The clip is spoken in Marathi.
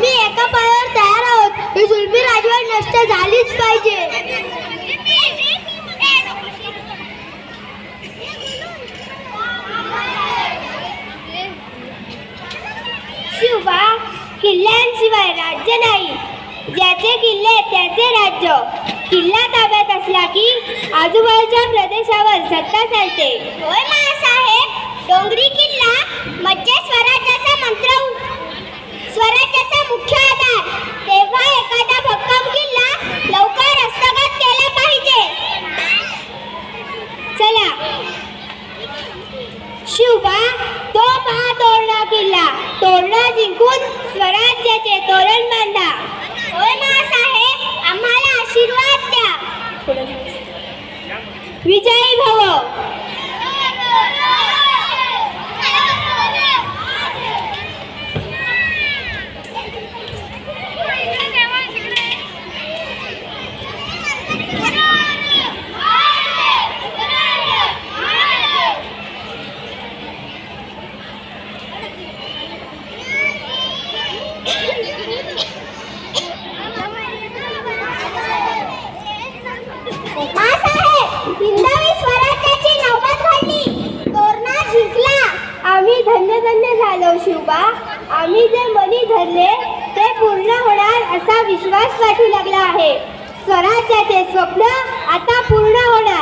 आम्ही एका पायावर तयार आहोत. ही जुलमी राजवट नष्ट झालीच पाहिजे. शिवा किल्ल्यांशिवाय राज्य नाही. ज्याचे किल्ले त्याचे राज्य. किल्ला ताब्यात असला की आजूबाजूच्या प्रदेशावर सत्ता चालते. डोंगरी मुख्य आधार. तेव्हा एखादा भक्कम किल्ला लवकर हस्तगत केला पाहिजे. चला. शिवबा तो पहा तोरणा किल्ला. तोरणा जिंकून स्वराज्याचे तोरण बांधा. होय मासाहेब आम्हाला आशीर्वाद द्या. विजयी भव. शिवबा आम्ही जे मनी धरले ते पूर्ण होणार असा विश्वास वाटू लागला आहे. स्वराज्याचे स्वप्न आता पूर्ण होणार.